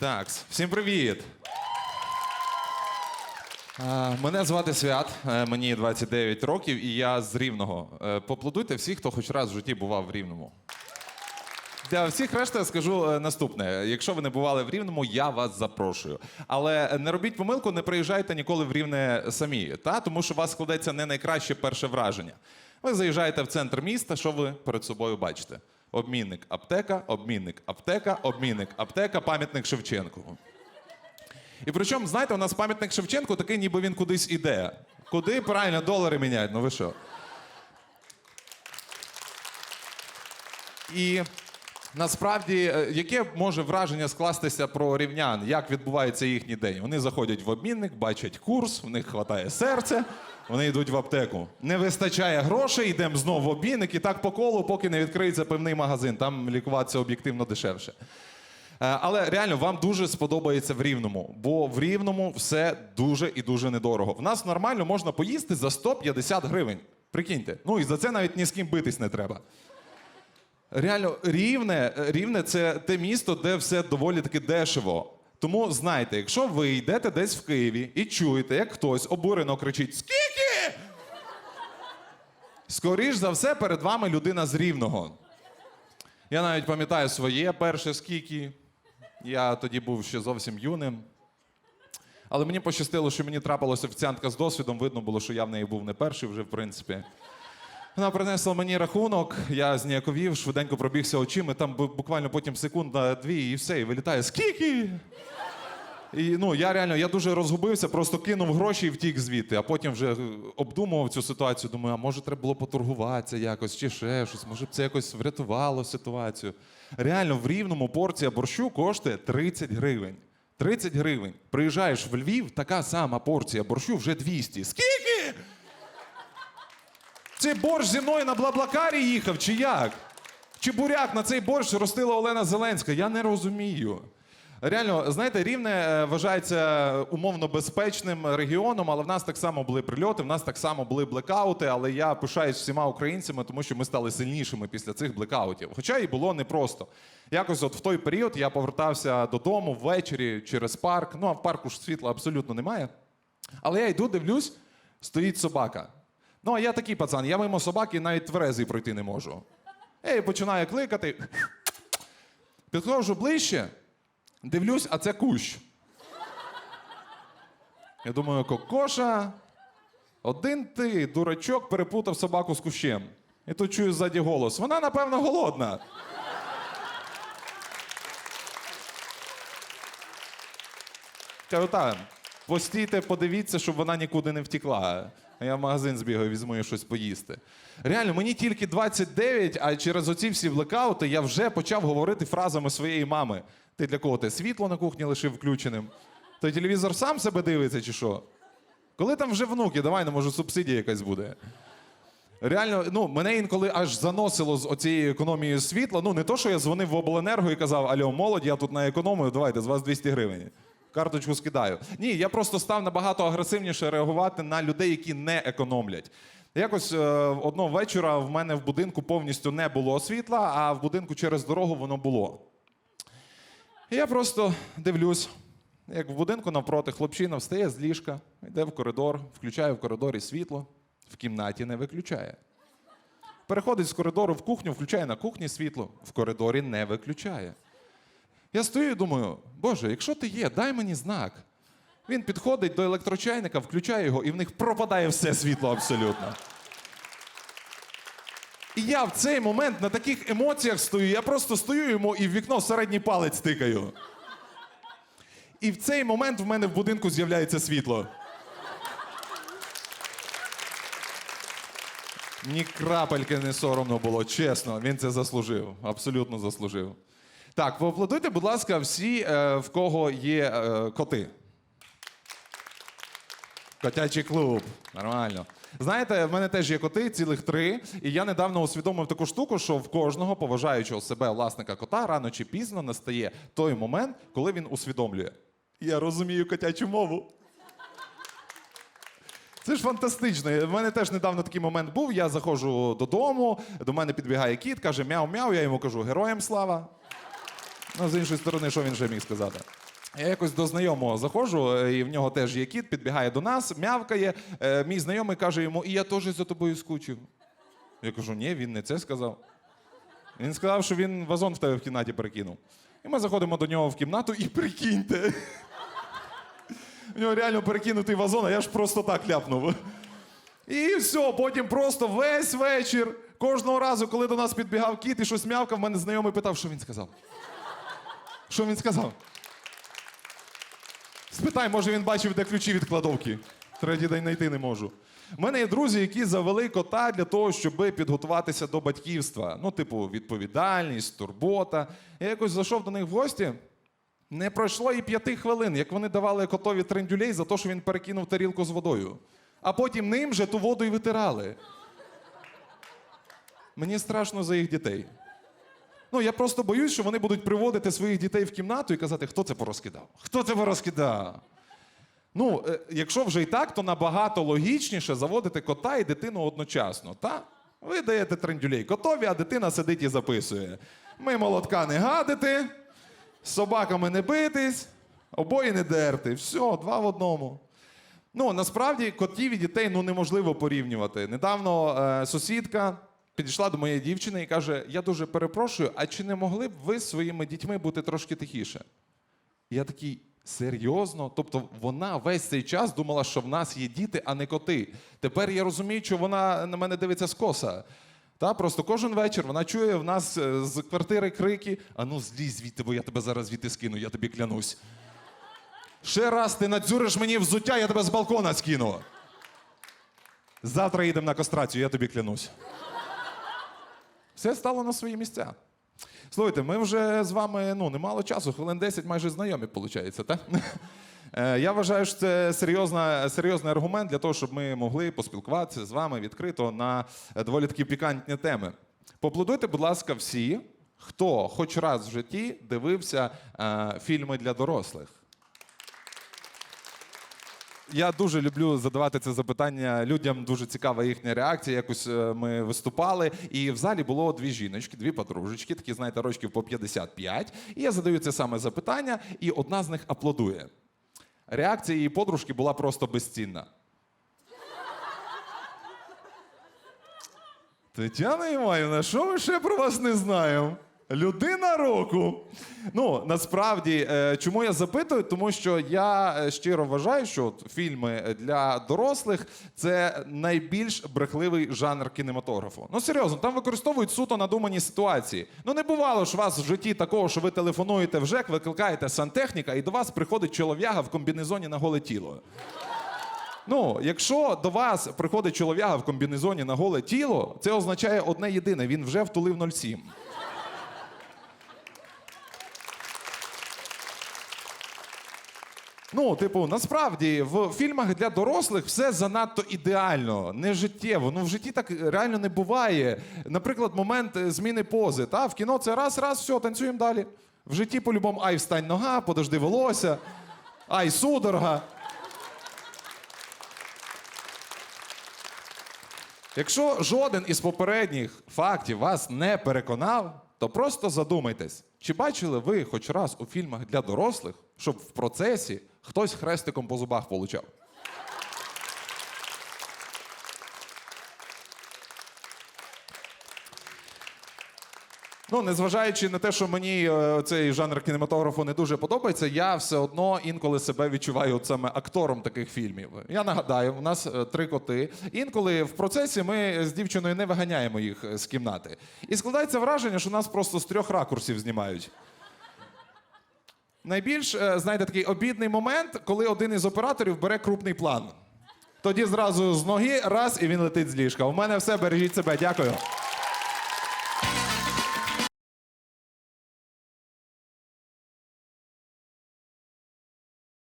Так, всім привіт. Мене звати Свят, е, мені 29 років, і я з Рівного. Е, Поаплодуйте всіх, хто хоч раз в житті бував в Рівному. Для всіх решта скажу е, наступне: якщо ви не бували в Рівному, я вас запрошую. Але не робіть помилку, не приїжджайте ніколи в Рівне самі, та? тому що у вас складеться не найкраще перше враження. Ви заїжджаєте в центр міста, що ви перед собою бачите? Обмінник аптека, обмінник аптека, обмінник аптека, пам'ятник Шевченку. І причому, знаєте, у нас пам'ятник Шевченку такий, ніби він кудись іде. Куди правильно долари міняють? Ну ви що? І насправді, е, яке може враження скластися про рівнян, як відбувається їхній день? Вони заходять в обмінник, бачать курс, в них хватає серця, вони йдуть в аптеку. Не вистачає грошей, йдемо знову в обмінник і так по колу, поки не відкриється певний магазин. Там лікуватися об'єктивно дешевше. Е, Але реально вам дуже сподобається в Рівному, бо в Рівному все дуже і дуже недорого. В нас нормально можна поїсти за 150 гривень. Прикиньте. Ну і за це навіть ні з ким битись не треба. Реально, рівне, рівне це те місто, де все доволі таки дешево. Тому знайте, якщо ви йдете десь в Києві і чуєте, як хтось обурено кричить Скільки? Скоріш за все, перед вами людина з рівного. Я навіть пам'ятаю своє перше скільки. Я тоді був ще зовсім юним. Але мені пощастило, що мені трапилася офіціантка з досвідом. Видно було, що я в неї був не перший вже, в принципі. Вона принесла мені рахунок, я зніяковів, швиденько пробігся очима, там буквально потім секунда, дві, і все, і вилітає. Скільки? І ну, я реально я дуже розгубився, просто кинув гроші і втік звідти, а потім вже е, обдумував цю ситуацію. Думаю, а може треба було поторгуватися якось, чи ще щось, може б це якось врятувало ситуацію. Реально, в рівному порція борщу коштує 30 гривень. 30 гривень. Приїжджаєш в Львів, така сама порція борщу вже 200. Скільки? Цей борщ зі мною на Блаблакарі їхав, чи як? Чи буряк на цей борщ ростила Олена Зеленська? Я не розумію. Реально, знаєте, рівне е, вважається умовно безпечним регіоном, але в нас так само були прильоти, в нас так само були блекаути. Але я пишаюсь всіма українцями, тому що ми стали сильнішими після цих блекаутів. Хоча і було непросто. Якось, от в той період я повертався додому ввечері через парк. Ну а в парку ж світла абсолютно немає. Але я йду, дивлюсь, стоїть собака. Ну, а я такий пацан, я мимо собаки навіть тверезий пройти не можу. Ей, починаю кликати. Підходжу ближче, дивлюсь, а це кущ. Я думаю, кокоша, один ти, дурачок, перепутав собаку з кущем. І тут чую ззаді голос. Вона, напевно, голодна. Кажу, так, постійте, подивіться, щоб вона нікуди не втекла. А я в магазин збігаю, візьму їй щось поїсти. Реально, мені тільки 29, а через оці всі блекаути я вже почав говорити фразами своєї мами. Ти для кого ти світло на кухні лишив включеним? Той телевізор сам себе дивиться, чи що? Коли там вже внуки, давай, ну може субсидія якась буде. Реально, ну мене інколи аж заносило з оцією економією світла. Ну не то, що я дзвонив в обленерго і казав: Альо, молодь, я тут на економію, давайте з вас 200 гривень. Карточку скидаю. Ні, я просто став набагато агресивніше реагувати на людей, які не економлять. Якось е, одного вечора в мене в будинку повністю не було світла, а в будинку через дорогу воно було. Я просто дивлюсь, як в будинку навпроти хлопчина встає з ліжка, йде в коридор, включає в коридорі світло, в кімнаті не виключає. Переходить з коридору в кухню, включає на кухні світло, в коридорі не виключає. Я стою і думаю, Боже, якщо ти є, дай мені знак. Він підходить до електрочайника, включає його, і в них пропадає все світло абсолютно. І я в цей момент на таких емоціях стою, я просто стою йому і в вікно середній палець тикаю. І в цей момент в мене в будинку з'являється світло. Ні крапельки не соромно було, чесно, він це заслужив. Абсолютно заслужив. Так, поаплодуйте, будь ласка, всі, е, в кого є е, коти. Котячий клуб. Нормально. Знаєте, в мене теж є коти, цілих три. І я недавно усвідомив таку штуку, що в кожного поважаючого себе власника кота рано чи пізно настає той момент, коли він усвідомлює. Я розумію котячу мову. Це ж фантастично. В мене теж недавно такий момент був. Я заходжу додому, до мене підбігає кіт, каже мяу-мяу, я йому кажу героям слава. Ну, з іншої сторони, що він ще міг сказати? Я якось до знайомого заходжу, е, і в нього теж є кіт, підбігає до нас, мявкає. Е, Мій знайомий каже йому: І я теж за тобою скучив. Я кажу, ні, він не це сказав. Він сказав, що він вазон в тебе в кімнаті перекинув. І ми заходимо до нього в кімнату і прикиньте. У нього реально перекинутий вазон, а я ж просто так ляпнув. І все, потім просто весь вечір, кожного разу, коли до нас підбігав кіт і щось м'явкав, мене знайомий питав, що він сказав. Що він сказав? Спитай, може він бачив, де ключі від кладовки. Третій день знайти не можу. У мене є друзі, які завели кота для того, щоб підготуватися до батьківства. Ну, типу, відповідальність, турбота. Я якось зайшов до них в гості. Не пройшло і п'яти хвилин, як вони давали котові трендюлей за те, що він перекинув тарілку з водою. А потім ним же ту воду і витирали. Мені страшно за їх дітей. Ну, я просто боюсь, що вони будуть приводити своїх дітей в кімнату і казати, хто це порозкидав? Хто це порозкидав? Ну, е, якщо вже і так, то набагато логічніше заводити кота і дитину одночасно. Та? Ви даєте трендюлей котові, а дитина сидить і записує. Ми молотка не гадити, з собаками не битись, обої не дерти. Все, два в одному. Ну, насправді котів і дітей ну, неможливо порівнювати. Недавно е, сусідка підійшла до моєї дівчини і каже: Я дуже перепрошую, а чи не могли б ви своїми дітьми бути трошки тихіше? Я такий. Серйозно? Тобто вона весь цей час думала, що в нас є діти, а не коти. Тепер я розумію, що вона на мене дивиться скоса. Та просто кожен вечір вона чує в нас е, з квартири крики: а ну злізь звідти, бо я тебе зараз звідти скину, я тобі клянусь. Ще раз ти надзюриш мені взуття, я тебе з балкона скину. Завтра їдемо на кастрацію, я тобі клянусь. Все стало на свої місця. Слухайте, ми вже з вами ну, немало часу, хвилин 10 майже знайомі, виходить, так? Е, Я вважаю, що це серйозна, серйозний аргумент для того, щоб ми могли поспілкуватися з вами відкрито на доволі такі пікантні теми. Поаплодуйте, будь ласка, всі, хто хоч раз в житті дивився е, фільми для дорослих. Я дуже люблю задавати це запитання людям. Дуже цікава їхня реакція. Якось е, ми виступали, і в залі було дві жіночки, дві подружечки, такі, знаєте, рочків по 55. І я задаю це саме запитання, і одна з них аплодує. Реакція її подружки була просто безцінна. Тетяна Іванівна, що ми ще про вас не знаємо? Людина року. Ну, насправді, е, чому я запитую? Тому що я е, щиро вважаю, що от фільми для дорослих це найбільш брехливий жанр кінематографу. Ну серйозно, там використовують суто надумані ситуації. Ну не бувало ж у вас в житті такого, що ви телефонуєте в ЖЕК, викликаєте сантехніка, і до вас приходить чолов'яга в комбінезоні на голе тіло. Ну, якщо до вас приходить чолов'яга в комбінезоні на голе тіло, це означає одне єдине: він вже втулив 07. Ну, типу, насправді в фільмах для дорослих все занадто ідеально, не життєво. Ну в житті так реально не буває. Наприклад, момент е, зміни пози. Та? В кіно це раз, раз, все, танцюємо далі. В житті по-любому ай, встань нога, подожди волосся, ай, судорога. Якщо жоден із попередніх фактів вас не переконав, то просто задумайтесь, чи бачили ви хоч раз у фільмах для дорослих, щоб в процесі хтось хрестиком по зубах получав? Ну, незважаючи на те, що мені е, цей жанр кінематографу не дуже подобається, я все одно інколи себе відчуваю саме актором таких фільмів. Я нагадаю, у нас е, три коти. Інколи в процесі ми з дівчиною не виганяємо їх е, з кімнати. І складається враження, що нас просто з трьох ракурсів знімають. Найбільш, е, знаєте, такий обідний момент, коли один із операторів бере крупний план. Тоді зразу з ноги раз і він летить з ліжка. У мене все, бережіть себе, дякую.